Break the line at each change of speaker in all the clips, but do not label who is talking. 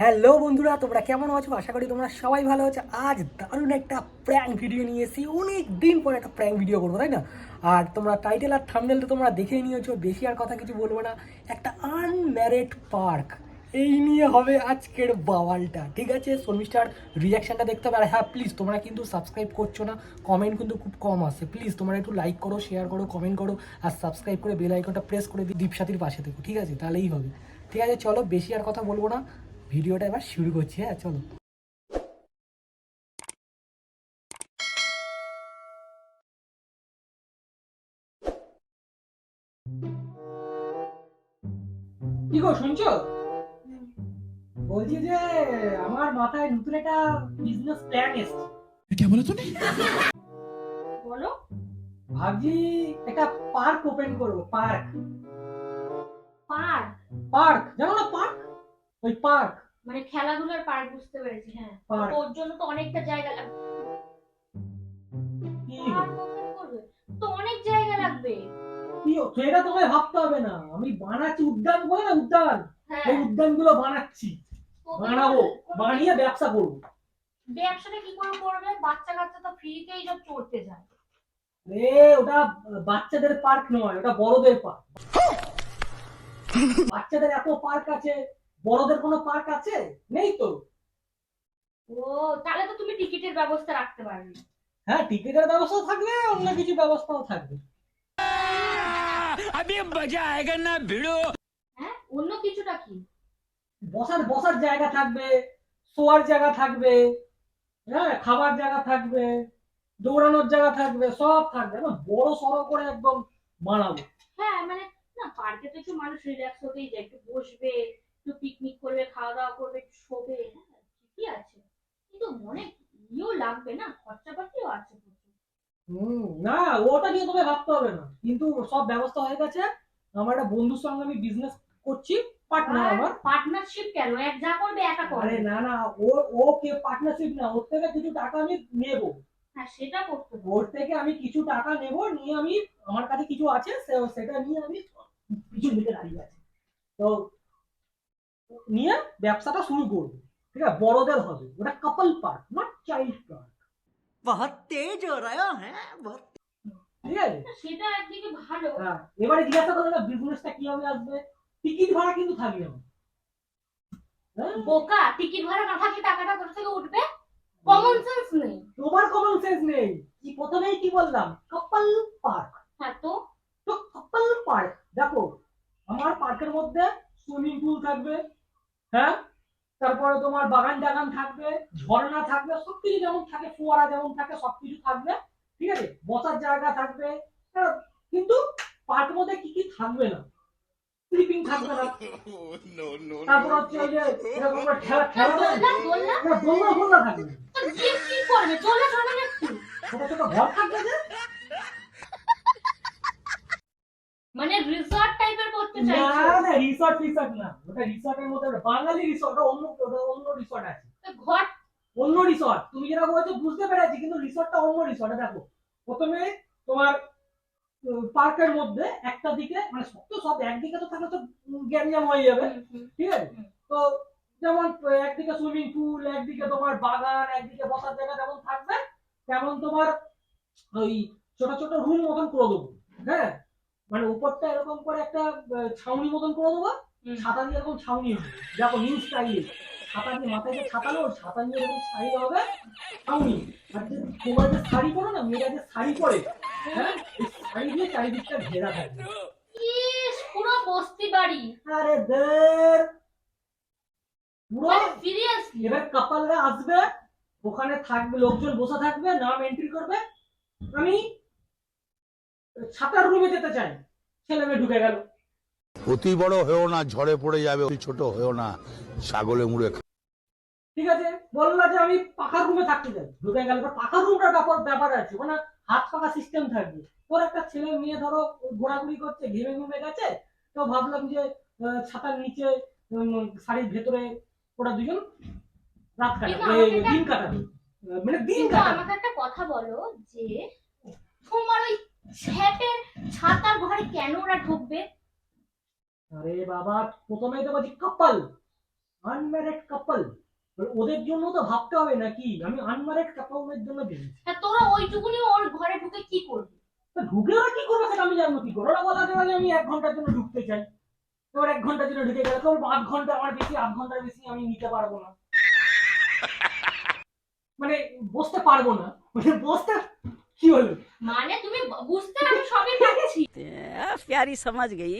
Hello বন্ধুরা, তোমরা কেমন আছো? আশা করি তোমরা সবাই ভালো আছো। আজ দারুণ একটা প্র্যাঙ্ক ভিডিও নিয়ে এসেছি। অনেক দিন পর একটা প্র্যাঙ্ক ভিডিও করব, তাই না? আর তোমরা টাইটেল আর থামনেল তো তোমরা দেখেই নিয়েছো, বেশি আর কথা কিছু বলব না। একটা আনম্যারিড পার্ক এই নিয়ে হবে আজকের বাওয়ালটা, ঠিক আছে? শর্মিষ্ঠার রিয়াকশনটা দেখতে হবে। আর হ্যাঁ প্লিজ তোমরা কিন্তু সাবস্ক্রাইব করছ না কমেন্ট কিন্তু খুব কম আসে। প্লিজ তোমরা একটু লাইক করো শেয়ার করো কমেন্ট করো, আর সাবস্ক্রাইব করে বেল আইকনটা প্রেস করে দিই দীপসাথীর পাশে থেকো, ঠিক আছে? তাহলেই হবে। ঠিক আছে, চলো, বেশি আর কথা বলব না। ভিডিওটা এবার শুরু করছি হ্যাঁ চলো। কি গো, শুনছো? বলছি যে আমার মাথায় নতুন একটা বিজনেস প্ল্যান
কে তুমি
বলো।
ভাবছি একটা পার্ক ওপেন করব পার্ক
পার্ক?
পার্ক জানো না পার্ক? ওই পার্ক।
মানে খেলাধুলার পার্ক বুঝতে পেরেছি হ্যাঁ। ওর জন্য তো অনেকটা জায়গা লাগবে। তো অনেক জায়গা লাগবে।
সেটা তোমায় ভাবতে হবে না। আমি বানাচ্ছি উদ্যান বলে না উদ্যান?
হ্যাঁ।
উদ্যানগুলো বানাচ্ছি। বানাবো
কোনো-
বানিয়ে ব্যবসা করবো
ব্যবসাটা কি করে করবে বাচ্চা কাচ্চা তো ফ্রিতেই সব চড়তে যায়
এ ওটা বাচ্চাদের পার্ক নয় ওটা বড়দের পার্ক বাচ্চাদের এত পার্ক আছে বড়দের কোনো পার্ক আছে নেই তো
ও তাহলে তো তুমি টিকিটের ব্যবস্থা রাখতে পারবে
হ্যাঁ টিকিটের ব্যবস্থা থাকবে অন্য কিছু ব্যবস্থাও থাকবে
अभी मजा आएगा ना भिड़ो
হ্যাঁ অন্য কিছুটা কি
বসার বসার জায়গা থাকবে শোয়ার জায়গা থাকবে হ্যাঁ খাবার জায়গা থাকবে দৌড়ানোর জায়গা থাকবে সব থাকবে। একদম বড় সড়ো করে একদম বানাবো।
হ্যাঁ মানে না পার্কে তো একটু মানুষ রিল্যাক্স হতেই যায় একটু বসবে একটু পিকনিক করবে খাওয়া দাওয়া করবে একটু শোবে হ্যাঁ ঠিকই আছে। কিন্তু অনেক ইয়েও লাগবে না খরচাপাতিও আছে
হুম না ওটা নিয়ে তোমায় ভাবতে হবে না। কিন্তু সব ব্যবস্থা হয়ে গেছে। আমার একটা বন্ধুর সঙ্গে আমি বিজনেস করছি।
পার্টনারশিপ কেন? এক যা একা করবে।
না না ও ও পার্টনারশিপ না ওর থেকে কিছু টাকা আমি নেব।
হ্যাঁ, সেটা করতে
ওর থেকে আমি কিছু টাকা নেব নিয়ে আমি আমার কাছে কিছু আছে সেটা নিয়ে আমি কিছু আছে। তো নিয়ে ব্যবসাটা শুরু করব। ঠিক আছে? বড়দের হবে। ওটা
couple part not child part
ঠিক আছে?
সেটা একদিকে ভালো।
হ্যাঁ, এবারে জিজ্ঞাসা করো না বিজনেসটা কীভাবে আসবে? টিকিট ভাড়া কিন্তু থাকবে হ্যাঁ?
বোকা টিকিট ভাড়া না থাকলে টাকাটা কোথা থেকে উঠবে? কমন সেন্স নেই।
তোমার কমন সেন্স নেই। কি প্রথমেই কি বললাম? কাপল পার্ক
হ্যাঁ তো?
তো কাপল পার্ক দেখো আমার পার্কের মধ্যে সুইমিং পুল থাকবে হ্যাঁ? তারপরে তোমার বাগান টাগান থাকবে ঝর্ণা থাকবে সবকিছু যেমন থাকে ফোয়ারা যেমন থাকে সবকিছু থাকবে। ঠিক আছে? বসার জায়গা থাকবে হ্যাঁ, কিন্তু পার্কের মধ্যে কি কি থাকবে না? স্লিপিং থাকবে না। তারপর হচ্ছে ওই যে এরকম খেলা খেলা
দোলনা দোলনা
থাকবে
কি কি করবে? দোলনা চলে
ছোট ছোট ঘর থাকবে যে।
মানে রিসর্ট টাইপের করতে
না না রিসর্ট রিসর্ট না। ওটা রিসর্টের মধ্যে বাঙালি রিসর্ট অন্য ওটা অন্য রিসর্ট আছে।
তো ঘর
অন্য রিসর্ট তুমি যেটা বলছো বুঝতে পেরেছি কিন্তু রিসর্টটা অন্য রিসর্ট দেখো। প্রথমে তোমার পার্কের মধ্যে একটা দিকে মানে তো সব একদিকে তো থাকলে তো গ্যাঞ্জাম হয়ে যাবে ঠিক আছে? তো যেমন একদিকে সুইমিং পুল একদিকে তোমার বাগান একদিকে বসার জায়গা যেমন থাকবে তেমন তোমার ওই ছোট ছোট রুম মতন করে দেবো হ্যাঁ? মানে উপরটা এরকম করে একটা ছাউনি মতন করে দেবো। ছাতা দিয়ে এরকম ছাউনি হবে দেখো নিউ স্টাইলে ছাতা দিয়ে মাথায় যে ছাতালো ওই ছাতা এরকম সাইড হবে ছাউনি আর যে তোমার যে শাড়ি পরো না মেয়েরা যে শাড়ি পরে হ্যাঁ এই শাড়ি দিয়ে চারিদিকটা ঘেরা থাকবে
পুরো বস্তি বাড়ি।
আরে দের পুরো
মানে সিরিয়াসলি
এবার কাপালরা আসবে ওখানে থাকবে লোকজন বসে থাকবে নাম এন্ট্রি করবে। আমি ছাতার রুমে যেতে চাই। ছেলে মেয়ে ঢুকে গেল।
অতি বড় হয়েও না ঝড়ে পড়ে যাবে অতি ছোট হয়েও না ছাগলে মুড়ে
ঠিক আছে বলল যে আমি পাখার রুমে থাকতে চাই। ঢুকে গেল পাখার রুমটার ব্যাপার ব্যাপার আছে মানে হাত পাখা সিস্টেম থাকবে। তোর একটা ছেলে মেয়ে ধরো ঘোরাঘুরি করছে ঘেমে ঘুমে গেছে তো ভাবলাম যে ছাতার নিচে উম, শাড়ির ভেতরে ওরা দুজন রাত কাটাবে। দিন কাটাবে। মানে দিন কাটাবে।
আমাকে একটা কথা বলো যে তোমার ওই ছাতার ঘরে কেন ওরা ঢুকবে?
আরে বাবা প্রথমেই তো বলছি কাপল আনম্যারিড কাপল ওদের জন্য তো ভাবতে হবে নাকি? আমি আনম্যারিড কাপলের জন্য বেরিয়েছি
হ্যাঁ তোরা ওইটুকুনি ওর ঘরে ঢুকে কি করবি?
তা ঢুকে ওরা কি করবে সেটা আমি জানব কি করে? ওরা বলা যাবে যে আমি এক ঘণ্টার জন্য ঢুকতে চাই। এবার এক ঘণ্টার জন্য ঢুকে গেলে তোর আধ ঘণ্টা আমার বেশি আধ ঘণ্টার বেশি আমি নিতে পারব না। মানে বসতে পারব না। মানে বসতে কি বলবি
মানে তুমি বুঝতে আমি সবই
পাচ্ছি প্যারি সমাজ
গই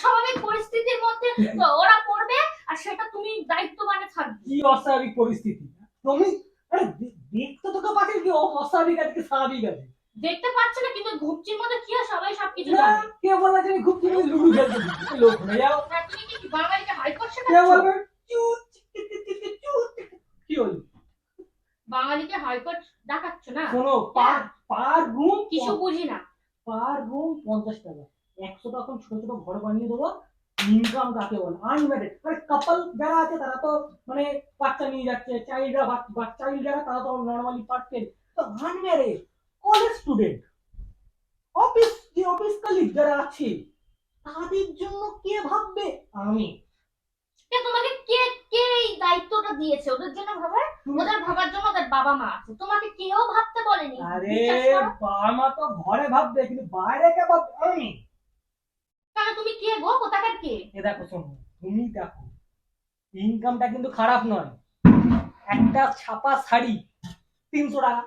স্বাভাবিক পরিস্থিতির মধ্যে ওরা পড়বে আর সেটা তুমি দায়িত্ব মানে থাকবে
কি অস্বাভাবিক পরিস্থিতি তুমি দেখতে তো পাচ্ছি কি অস্বাভাবিক আছে স্বাভাবিক আছে
দেখতে পাচ্ছ না কিন্তু ঘুপচির মধ্যে কি সবাই সবকিছু জানে
কে বলে যে ঘুপচির মধ্যে লুডু খেলতে লোক হয়ে
তুমি কি
বারবারিকে হাই করছ না কে বলবে চুট কি হলো
বাঙালিকে হাই করছ দেখাচ্ছ না?
শোনো পার পার রুম
কিছু বুঝি না।
পার রুম পঞ্চাশ টাকা। একশো টাকা ছোট ছোট ঘর বানিয়ে দেবো। ইনকাম কাকে বলে? আনম্যারিড মানে কাপল যারা আছে তারা তো মানে বাচ্চা নিয়ে যাচ্ছে চাইল্ডরা চাইল্ড যারা তারা তো নর্মালি পাচ্ছে তো আনম্যারিড কলেজ স্টুডেন্ট অফিস যে অফিস কালিগ যারা আছে তাদের জন্য কে ভাববে? আমি।
কে তোমাকে কে কে এই দায়িত্বটা দিয়েছে? ওদের জন্য ভাবার ওদের ভাবার জন্য ওদের বাবা মা আছে। তোমাকে কেউ ভাবতে বলেনি।
আরে বাবা মা তো ঘরে ভাববে কিন্তু বাইরে কে ভাববে? আমি
কেন তুমি কে গো? কোথাকার কে?
এ দেখো শোনো তুমি দেখো ইনকামটা কিন্তু খারাপ নয়। একটা ছাপা শাড়ি তিনশো টাকা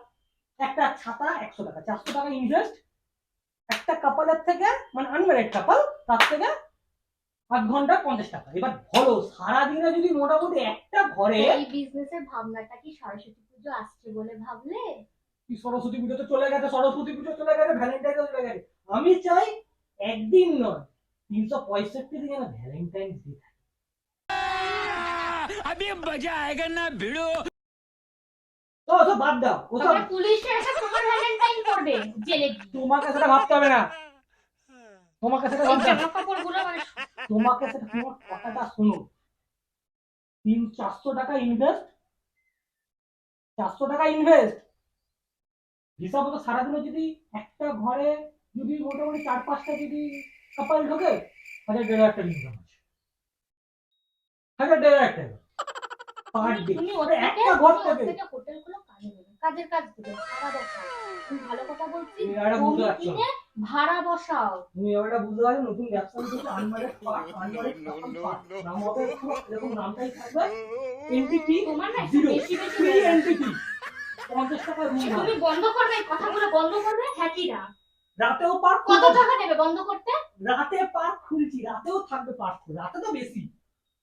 একটা ছাতা একশো টাকা চারশো টাকা ইনভেস্ট একটা কাপালের থেকে মানে আনম্যারিড কাপাল তার থেকে আধ ঘন্টা পঞ্চাশ টাকা এবার বলো সারাদিনে যদি মোটামুটি একটা ঘরে
এই বিজনেসের ভাবনাটা কি সরস্বতী পুজো আসছে বলে ভাবলে
কি সরস্বতী পুজো তো চলে গেছে সরস্বতী পুজো চলে গেছে ভ্যালেন্টাইন চলে গেছে আমি চাই একদিন নয় তিনশো পঁয়ষট্টি দিন যেন ভ্যালেন্টাইন্স ডে
अभी मजा आएगा ना भिड़ो
তো ওসব বাদ দাও ওসব
তারপরে পুলিশে এসে তোমার ভ্যালেন্টাইন করবে জেলে গিয়ে।
তোমাকে সেটা ভাবতে হবে না তোমাকে সেটা
এই
ভাবতে হবে
মানে
তোমাকে তোমার কথাটা শোনো তিন চারশো টাকা ইনভেস্ট চারশো টাকা ইনভেস্ট হিসাব মতো সারাদিনে যদি একটা ঘরে যদি মোটামুটি চার পাঁচটা যদি কাপাল ঢোকে হাজার দেড় হাজার টাকা ইনকাম আছে। হাজার দেড় হাজার টাকা। একটা ঘর থেকে
দেবে কাজের কাজ ভালো কথা বলছি। ভাড়া বসাও।
তুমি এবারটা বুঝতে পারছ নতুন ব্যবসা নিতে আনমারেড পার্ট আনমারেড পার্ট নাম হবে এরকম নামটাই থাকবে। এনটিপি
তোমার না বেশি বেশি
ফ্রি
হয়ে
পঞ্চাশ টাকা রুম
তুমি বন্ধ করবে এই কথাগুলো বন্ধ করবে হ্যাঁ কি না।
রাতেও পার্ক
কত টাকা নেবে বন্ধ করতে?
রাতে পার্ক খুলছি রাতেও থাকবে পার্ক রাতে তো বেশি।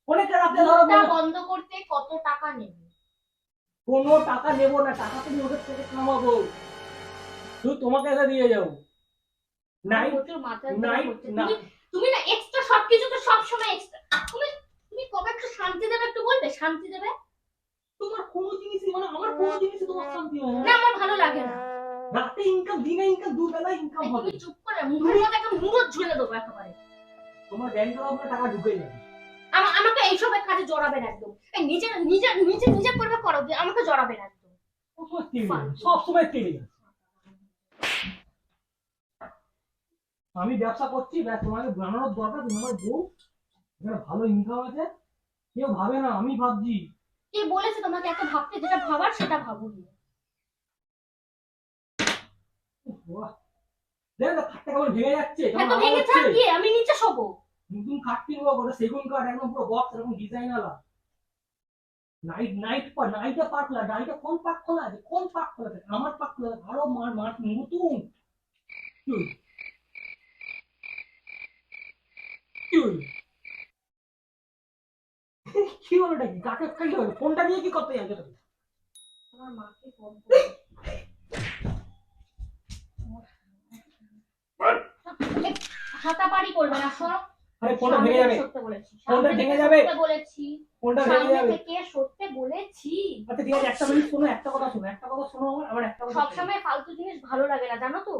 অনেকে রাতে ধরো
বন্ধ করতে কত টাকা নেবে?
কোনো টাকা নেব না টাকা তুমি ওদের থেকে কামাবো। শুধু তোমাকে এসে দিয়ে যাব। নাই
প্রচুর মাথা
নাই না
তুমি না এক্সট্রা সবকিছু তো সব সময় এক্সট্রা তুমি তুমি কবে একটু শান্তি দেবে একটু বলবে? শান্তি দেবে?
তোমার কোনো জিনিসই মানে আমার কোনো জিনিসই তোমার শান্তি হয়
না। আমার ভালো লাগে না।
রাতে ইনকাম দিনে ইনকাম দুবেলা ইনকাম হবে।
তুমি চুপ করে মুখের মধ্যে একটা মুরত ঝুলে দেবো একেবারে।
তোমার ব্যাংকের উপরে টাকা ঢুকে যাবে।
আমা- আমাকে এইসবের কাজে জড়াবে না একদম। এই নিজে নিজে নিজে নিজে করবে করো আমাকে জড়াবে না একদম।
সবসময় তেড়ে যাবে, আমি ব্যবসা করছি ব্যাস তোমাকে বানানোর দরকার তুমি আমার বউ এখানে ভালো ইনকাম আছে। কেউ ভাবে না আমি ভাবছি।
কে বলেছে তোমাকে এত ভাবতে? যেটা ভাবার সেটা ভাবো গিয়ে।
দেখো না খাটটা কেমন ভেঙে যাচ্ছে
এত ভেঙে
হচ্ছে।
থাক গিয়ে আমি নিচে শোবো।
নতুন খাট কিনবো ওটা সেগুন কাঠ একদম পুরো বক্স এরকম ডিজাইন আলা। নাইট নাইট পা নাইটে খোলা নাইটে কোন পার্ক খোলা আছে? কোন পার্ক খোলা আছে? আমার পার্ক খোলা আছে আরও মার মার নতুন। কি হলো? কি হলো? এটা কি? কাকে খাই হলো? ফোনটা নিয়ে কি করতে যাবে
আমার মাকে ফোন করে। হাতাবাড়ি করবে না শোনো।
আরে ফোনটা ভেঙে যাবে।
থেকে সরতে বলেছি
ফোনটা ভেঙে যাবে।
বলেছি।
ফোনটা ভেঙে যাবে।
থেকে সরতে বলেছি।
আচ্ছা ঠিক আছে একটা মিনিট শোনো একটা কথা শোনো একটা কথা শোনো আমার আমার একটা কথা।
সবসময় ফালতু জিনিস ভালো লাগে না জানো তো?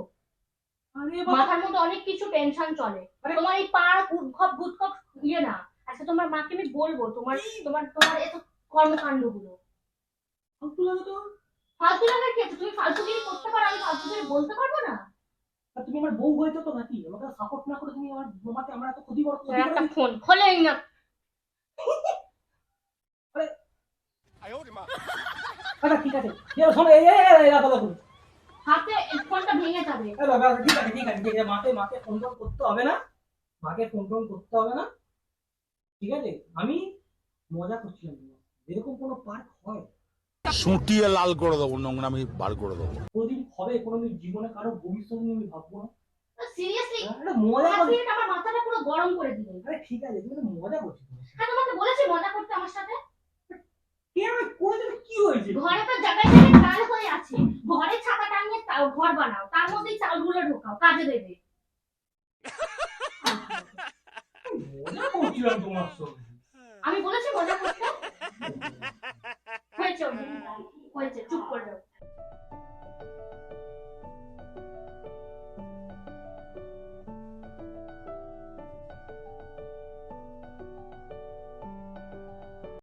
মাথার মধ্যে অনেক কিছু টেনশন চলে
আরে-
তোমার এই পাড় উদ্ভব ভূতকপ ইয়ে না আচ্ছা তোমার মাকে আমি বলব তোমার তোমার তোমার এত কর্মকাণ্ডগুলো
ফালতু লাগে তো
ফালতু কি তুমি ফালতুগিরি করতে পারো আমি ফালতুগিরি বলতে পারব না
তুমি আমার বউ হয়েছো তো নাকি আমাকে সাপোর্ট না করে তুমি আমার তোমাকে আমরা এত ক্ষতি করো
একটা ফোন খোলেই না
আচ্ছা ঠিক আছে এই এই এই
হাতে ফোনটা ভেঙে যাবে।
ঠিক আছে ঠিক আছে ঠিক আছে মাকে মাকে ফোন টোন করতে হবে না। মাকে ফোন টোন করতে হবে না। ঠিক আছে? আমি মজা করছিলাম এরকম কোনো পার্ক হয়?
সুটিয়ে লাল করে দেবো নোংরামি বার করে দেবো।
কোনোদিন হবে? কোনোদিন জীবনে কারও ভবিষ্যৎ নিয়ে আমি ভাববো না।
সিরিয়াসলি
মজা করছি।
আমার মাথাটা পুরো গরম করে দিলে।
আরে ঠিক আছে তুমি মজা করছি।
হ্যাঁ তোমাকে বলেছি মজা করতে আমার সাথে
কে আমি করে দিলে কি হয়েছে
ঘরে তো জায়গায় জায়গায় চাল হয়ে আছে। ঘরে ছাতা টাঙিয়ে ঘর বানাও তার মধ্যেই চালগুলো ঢোকাও কাজে দেবে। আমি বলেছি মজা করতে? হয়েছে হয়েছে চুপ